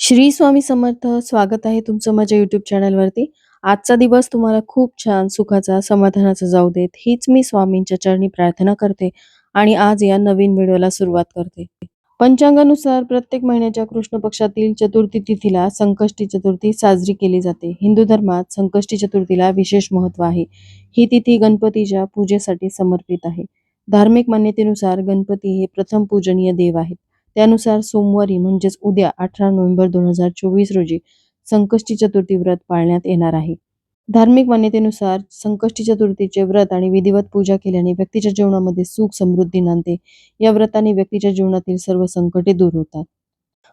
श्री स्वामी समर्थ स्वागत आहे तुमचं माझ्या युट्यूब चॅनलवरती आजचा दिवस तुम्हाला खूप छान सुखाचा समाधानाचा जाऊ देत. हीच मी स्वामींच्या चरणी प्रार्थना करते आणि आज या नवीन व्हिडिओला सुरुवात करते. पंचांगानुसार प्रत्येक महिन्याच्या कृष्ण पक्षातील चतुर्थी तिथीला संकष्टी चतुर्थी साजरी केली जाते. हिंदू धर्मात संकष्टी चतुर्थीला विशेष महत्त्व आहे. ही तिथी गणपतीच्या पूजेसाठी समर्पित आहे. धार्मिक मान्यतेनुसार गणपती हे प्रथम पूजनीय देव आहेत. त्यानुसार सोमवारी म्हणजेच उद्या अठरा नोव्हेंबर दोन हजार चोवीस रोजी संकष्टी चतुर्थी व्रत पाळण्यात येणार आहे. धार्मिक मान्यतेनुसार संकष्टी चतुर्थीचे व्रत आणि विधिवत पूजा केल्याने व्यक्तीच्या जीवनामध्ये सुख समृद्धी नांदते. या व्रताने व्यक्तीच्या जीवनातील सर्व संकटे दूर होतात.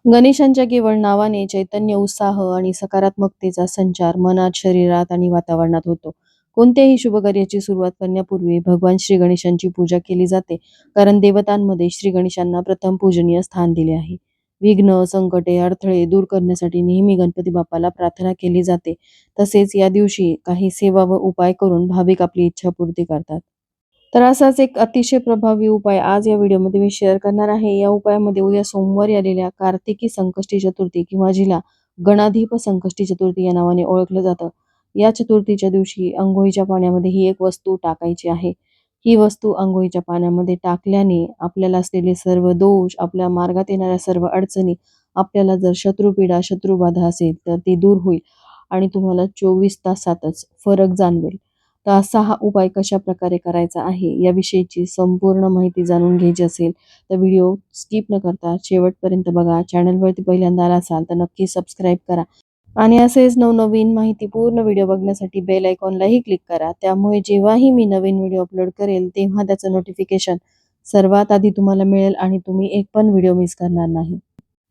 गणेशांच्या केवळ नावाने चैतन्य उत्साह आणि सकारात्मकतेचा संचार मनात शरीरात आणि वातावरणात होतो. कोणत्याही शुभकार्याची सुरुवात करण्यापूर्वी भगवान श्री गणेशांची पूजा केली जाते कारण देवतांमध्ये श्री गणेशांना प्रथम पूजनीय स्थान दिले आहे. विघ्न संकटे अडथळे दूर करण्यासाठी नेहमी गणपती बाप्पाला प्रार्थना केली जाते. तसेच या दिवशी काही सेवा व उपाय करून भाविक आपली इच्छा पूर्ती करतात. तर असाच एक अतिशय प्रभावी उपाय आज या व्हिडिओमध्ये मी शेअर करणार आहे. या उपायामध्ये उद्या सोमवारी आलेल्या कार्तिकी संकष्टी चतुर्थी किंवा जिला गणाधीप संकष्टी चतुर्थी या नावाने ओळखलं जातं. या चतुर्थीच्या दिवशी अंघोळीच्या पाण्यामध्ये ही एक वस्तू टाकायची आहे. ही वस्तू अंघोळीच्या पाण्यामध्ये टाकल्याने आपल्याला असलेले सर्व दोष आपल्या मार्गात येणाऱ्या सर्व अडचणी आपल्याला जर शत्रुपीडा शत्रुबाधा असेल तर ती दूर होईल आणि तुम्हाला चोवीस तासातच फरक जाणवेल. तर असा हा उपाय कशा प्रकारे करायचा आहे याविषयीची संपूर्ण माहिती जाणून घ्यायची असेल तर व्हिडिओ स्किप न करता शेवटपर्यंत बघा. चॅनलवरती पहिल्यांदा आला असाल तर नक्की सबस्क्राईब करा. आणि असेच नवनवीन माहिती पूर्ण व्हिडिओ बघण्यासाठी बेल आयकॉनलाही क्लिक करा. त्यामुळे जेव्हाही मी नवीन व्हिडिओ अपलोड करेल तेव्हा त्याचं नोटिफिकेशन सर्वात आधी तुम्हाला मिळेल आणि तुम्ही एक पण व्हिडिओ मिस करणार नाही.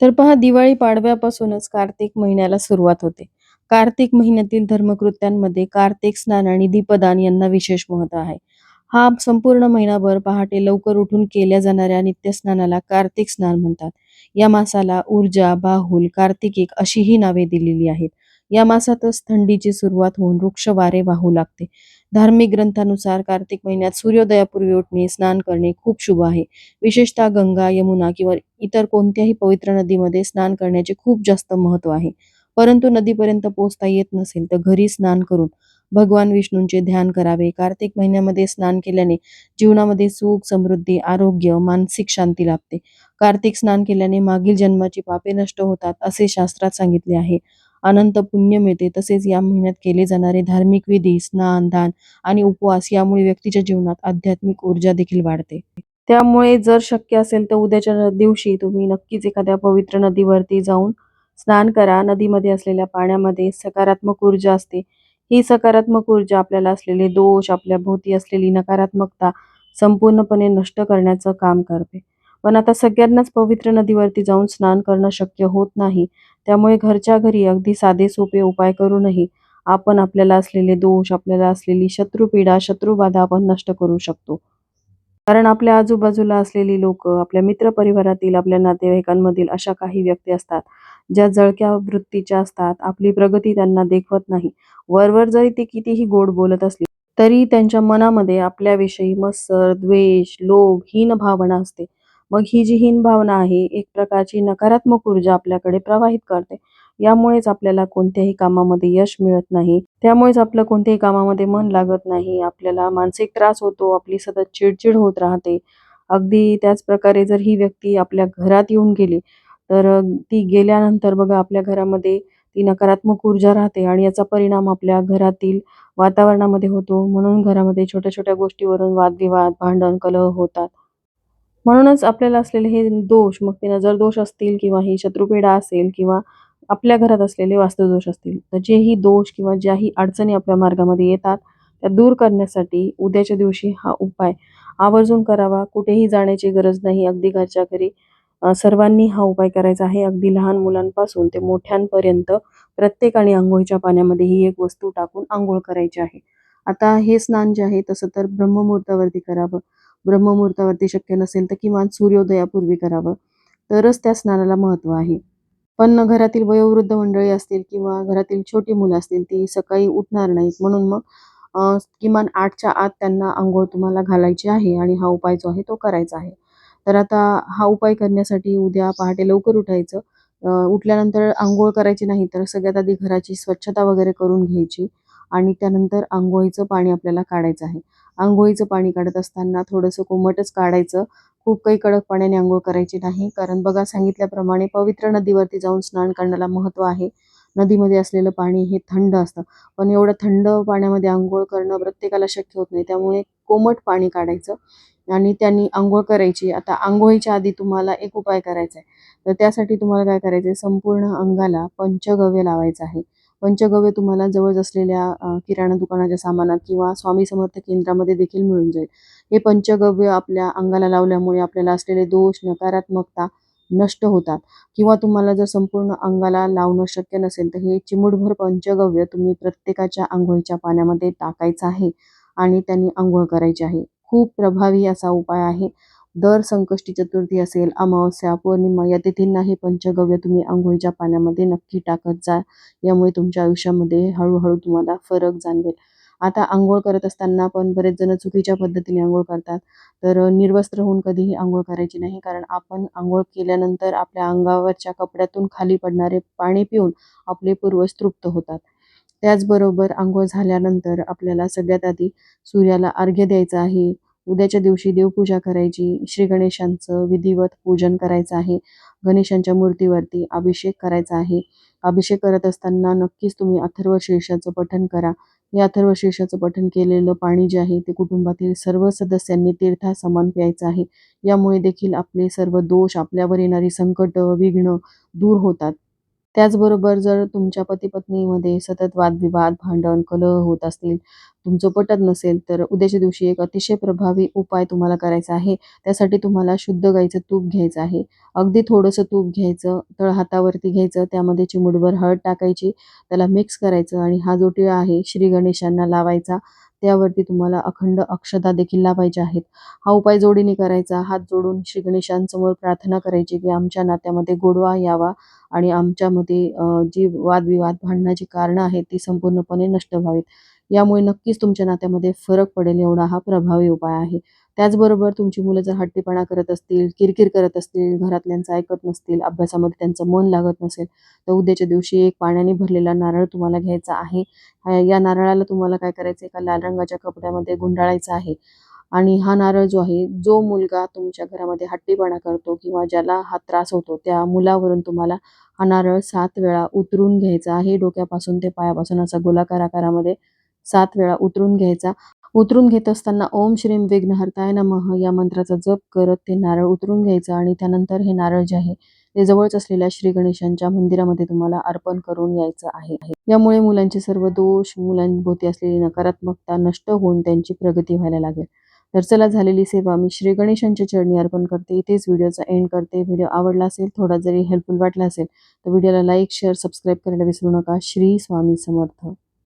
तर पहा दिवाळी पाडव्यापासूनच कार्तिक महिन्याला सुरुवात होते. कार्तिक महिन्यातील धर्मकृत्यांमध्ये कार्तिक स्नान आणि दीपदान यांना विशेष महत्त्व आहे. हा संपूर्ण महिनाभर पहाटे लवकर उठून केल्या जाणाऱ्या नित्यस्नानाला कार्तिक स्नान म्हणतात. या मासाला ऊर्जा बाहुल कार्तिकीक अशी ही नावे दिलेली आहेत. या मासातच थंडीची सुरुवात होऊन वृक्ष वारे वाहू लागते. धार्मिक ग्रंथानुसार कार्तिक महिन्यात सूर्योदयापूर्वी उठणे स्नान करणे खूप शुभ आहे. विशेषतः गंगा यमुना किंवा इतर कोणत्याही पवित्र नदीमध्ये स्नान करण्याचे खूप जास्त महत्त्व आहे. परंतु नदीपर्यंत पोहोचता येत नसेल तर घरी स्नान करून भगवान विष्णूंचे ध्यान करावे. कार्तिक महिन्यामध्ये स्नान केल्याने जीवनामध्ये सुख समृद्धी आरोग्य मानसिक शांती लाभते. कार्तिक स्नान केल्याने मागील जन्माची पापे नष्ट होतात असे शास्त्रात सांगितले आहे. अनंत पुण्य मिळते तसेच या महिन्यात केले जाणारे धार्मिक विधी स्नान दान आणि उपवास यामुळे व्यक्तीच्या जीवनात आध्यात्मिक ऊर्जा देखील वाढते. त्यामुळे जर शक्य असेल तर उद्याच्या दिवशी तुम्ही नक्कीच एखाद्या पवित्र नदीवरती जाऊन स्नान करा. नदीमध्ये असलेल्या पाण्यामध्ये सकारात्मक ऊर्जा असते. ही सकारात्मक ऊर्जा आपल्याला असलेले दोष आपल्या भोवती असलेली नकारात्मकता संपूर्णपणे नष्ट करण्याचं काम करते. पण आता सगळ्यांनाच पवित्र नदीवरती जाऊन स्नान करणं शक्य होत नाही. त्यामुळे घरच्या घरी अगदी साधे सोपे उपाय करूनही आपण आपल्याला असलेले दोष आपल्याला असलेली शत्रुपीडा शत्रुबाधा आपण नष्ट करू शकतो. कारण आपल्या आजूबाजूला असलेली लोक आपल्या मित्र परिवारातील आपल्या नातेवाईकांमधील अशा काही व्यक्ती असतात ज्या जळक्या वृत्तीच्या असतात आपली प्रगती त्यांना देखवत नाही. वरवर जरी ते कितीही गोड बोलत असले तरी त्यांच्या मनामध्ये आपल्याविषयी मत्सर द्वेष लोभ हीन भावना असते. मग ही जी हीन भावना आहे एक प्रकारची नकारात्मक ऊर्जा आपल्याकडे प्रवाहित करते. यामुळेच आपल्याला कोणत्याही कामामध्ये यश मिळत नाही. त्यामुळेच आपलं कोणत्याही कामामध्ये मन लागत नाही. आपल्याला मानसिक त्रास होतो आपली सतत चिडचिड होत राहते. अगदी त्याच प्रकारे जर ही व्यक्ती आपल्या घरात येऊन गेली तर ती गेल्यानंतर बघा आपल्या घरामध्ये ती नकारात्मक ऊर्जा राहते आणि याचा परिणाम आपल्या घरातील वातावरणामध्ये होतो. म्हणून घरामध्ये छोट्या छोट्या गोष्टीवरून वादविवाद भांडण कलह होतात. म्हणूनच आपल्याला असलेले हे दोष मग ते नजर दोष असतील किंवा ही शत्रुपीडा असेल किंवा आपल्या घरात असलेले वास्तुदोष असतील तर जेही दोष किंवा ज्याही अडचणी आपल्या मार्गामध्ये येतात त्या दूर करण्यासाठी उद्याच्या दिवशी हा उपाय आवर्जून करावा. कुठेही जाण्याची गरज नाही. अगदी घरच्या घरी सर्वांनी हा उपाय करायचा आहे. अगदी लहान मुलांपासून ते मोठ्यांपर्यंत प्रत्येकाने आंघोळीच्या पाण्यामध्ये ही एक वस्तू टाकून आंघोळ करायची आहे. आता हे स्नान जे आहे तसं तर ब्रह्ममुहूर्तावरती करावं. ब्रह्ममुहूर्तावरती शक्य नसेल तर किमान सूर्योदयापूर्वी करावं. तरच त्या स्नानाला महत्त्व आहे. पण घरातील वयोवृद्ध मंडळी असतील किंवा घरातील छोटी मुलं असतील ती सकाळी उठणार नाहीत. म्हणून मग किमान आठच्या आत त्यांना आंघोळ तुम्हाला घालायची आहे आणि हा उपाय जो आहे तो करायचा आहे. तर आता हा उपाय करण्यासाठी उद्या पहाटे लवकर उठायचं. उठल्यानंतर आंघोळ करायची नाही तर सगळ्यात आधी घराची स्वच्छता वगैरे करून घ्यायची आणि त्यानंतर आंघोळीचं पाणी आपल्याला काढायचं आहे. आंघोळीचं पाणी काढत असताना थोडंसं कोमटच काढायचं. खूप काही कडक पाण्याने आंघोळ करायची नाही. कारण बघा सांगितल्याप्रमाणे पवित्र नदीवरती जाऊन स्नान करण्याला महत्त्व आहे. नदीमध्ये असलेलं पाणी हे थंड असतं. पण एवढं थंड पाण्यामध्ये आंघोळ करणं प्रत्येकाला शक्य होत नाही. त्यामुळे कोमट पाणी काढायचं आणि त्यांनी आंघोळ करायची. आता आंघोळीच्या आधी तुम्हाला एक उपाय करायचा आहे. तर त्यासाठी तुम्हाला काय करायचं आहे? संपूर्ण अंगाला पंचगव्य लावायचं आहे. पंचगव्य तुम्हाला जवळ असलेल्या किराणा दुकानाच्या सामानात किंवा स्वामी समर्थ केंद्रामध्ये देखील मिळून जाईल. हे पंचगव्य आपल्या अंगाला लावल्यामुळे आपल्याला असलेले दोष नकारात्मकता नष्ट होतात. किंवा तुम्हाला जर संपूर्ण अंगाला लावणं शक्य नसेल तर हे चिमूटभर पंचगव्य तुम्ही प्रत्येकाच्या आंघोळीच्या पाण्यामध्ये टाकायचं आहे आणि त्यांनी आंघोळ करायची आहे. खूप प्रभावी असा उपाय आहे. दर संकष्टी चतुर्थी असेल अमावस्या पौर्णिमा या तिथींना हे पंचगव्य तुम्ही आंघोळीच्या पाण्यामध्ये नक्की टाकत जा. यामुळे तुमच्या आयुष्यामध्ये हळूहळू तुम्हाला फरक जाणवेल. आता आंघोळ करत असताना पण बरेच जण चुकीच्या पद्धतीने आंघोळ करतात. तर निर्वस्त्र होऊन कधीही आंघोळ करायची नाही कारण आपण आंघोळ केल्यानंतर आपल्या अंगावरच्या कपड्यातून खाली पडणारे पाणी पिऊन आपले पूर्वज तृप्त होतात. त्याचबरोबर आंघोळ झाल्यानंतर आपल्याला सगळ्यात आधी सूर्याला अर्घ्य द्यायचं आहे. उद्याच्या दिवशी देवपूजा करायची श्री गणेशांचं विधिवत पूजन करायचं आहे गणेशांच्या मूर्तीवरती अभिषेक करायचा आहे. अभिषेक करत असताना नक्कीच तुम्ही अथर्व शीर्षाचं पठण करा. या अथर्व शीर्षाचं पठण केलेलं पाणी जे आहे ते कुटुंबातील सर्व सदस्यांनी तीर्थासमान प्यायचं आहे. यामुळे देखील आपले सर्व दोष आपल्यावर येणारी संकट विघ्न दूर होतात. त्याचबरोबर जर तुमच्या पती पत्नीमध्ये सतत वादविवाद भांडण कलह होत असतील तुमचं पटत नसेल तर उद्याच्या दिवशी एक अतिशय प्रभावी उपाय तुम्हाला करायचा आहे. त्यासाठी तुम्हाला शुद्ध गाईचं तूप घ्यायचं आहे. अगदी थोडंसं तूप घ्यायचं तळ हातावरती घ्यायचं त्यामध्ये चिमुडभर हळद टाकायची त्याला मिक्स करायचं आणि हा जो टिळा आहे श्री गणेशांना लावायचा. त्यावरती तुम्हाला अखंड अक्षता देखील लावायच्या आहेत. हा उपाय जोडीने करायचा हात जोडून श्री गणेशांसमोर प्रार्थना करायची की आमच्या नात्यामध्ये गोडवा यावा आणि आमच्यामध्ये जी वादविवाद भांडणाची कारणं आहेत ती संपूर्णपणे नष्ट व्हावीत. यामुळे नक्कीच तुमच्या नात्यामध्ये फरक पडेल एवढा हा प्रभावी उपाय आहे. त्याचबरोबर तुमची मुलं जर हट्टीपणा करत असतील किरकिर करत असतील घरातल्यांचं ऐकत नसतील अभ्यासामध्ये त्यांचं मन लागत नसेल तर उद्याच्या दिवशी एक पाण्याने भरलेला नारळ तुम्हाला घ्यायचा आहे. या नारळाला तुम्हाला काय करायचं एका लाल रंगाच्या कपड्यामध्ये गुंडाळायचं आहे. आणि हा नारळ जो आहे जो मुलगा तुमच्या घरामध्ये हट्टीपणा करतो किंवा ज्याला हा त्रास होतो त्या मुलावरून तुम्हाला हा नारळ सात वेळा उतरून घ्यायचा आहे. डोक्यापासून ते पायापासून असा गोलाकार आकारामध्ये सात वेळा उतरून घ्यायचा. उतरून घेत असताना ओम श्रीम विघ्नहर्ताय नमः या मंत्राचा जप करत ते नारळ उतरून घ्यायचं आणि त्यानंतर हे नारळ जे आहे ते जवळच असलेल्या श्री गणेशांच्या मंदिरामध्ये तुम्हाला अर्पण करून यायचं आहे. यामुळे मुलांचे सर्व दोष मुलांभोवती असलेली नकारात्मकता नष्ट होऊन त्यांची प्रगती व्हायला लागेल. तर चला झालेली सेवा मी श्री गणेशांच्या चरणी अर्पण करते. इथेच व्हिडिओचा एंड करते. व्हिडिओ आवडला असेल थोडा जरी हेल्पफुल वाटला असेल तर व्हिडिओला लाईक शेअर सबस्क्राईब करायला विसरू नका. श्री स्वामी समर्थ.